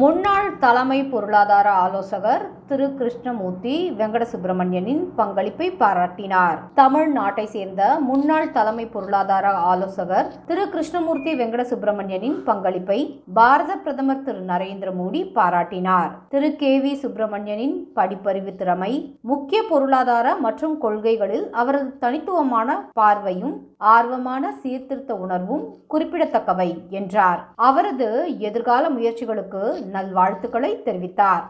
முன்னாள் தலைமை பொருளாதார ஆலோசகர் திரு கிருஷ்ணமூர்த்தி வெங்கட சுப்பிரமணியனின் பங்களிப்பை பாராட்டினார். தமிழ்நாட்டை சேர்ந்த முன்னாள் தலைமை பொருளாதார ஆலோசகர் திரு கிருஷ்ணமூர்த்தி வெங்கட சுப்பிரமணியனின் பங்களிப்பை பாரத பிரதமர் திரு நரேந்திர மோடி பாராட்டினார். திரு கே வி சுப்பிரமணியனின் படிப்பறிவு திறமை முக்கிய பொருளாதார மற்றும் கொள்கைகளில் அவரது தனித்துவமான பார்வையும் ஆர்வமான சீர்திருத்த உணர்வும் குறிப்பிடத்தக்கவை என்றார். அவரது எதிர்கால முயற்சிகளுக்கு நல்வாழ்த்துக்களை தெரிவித்தார்.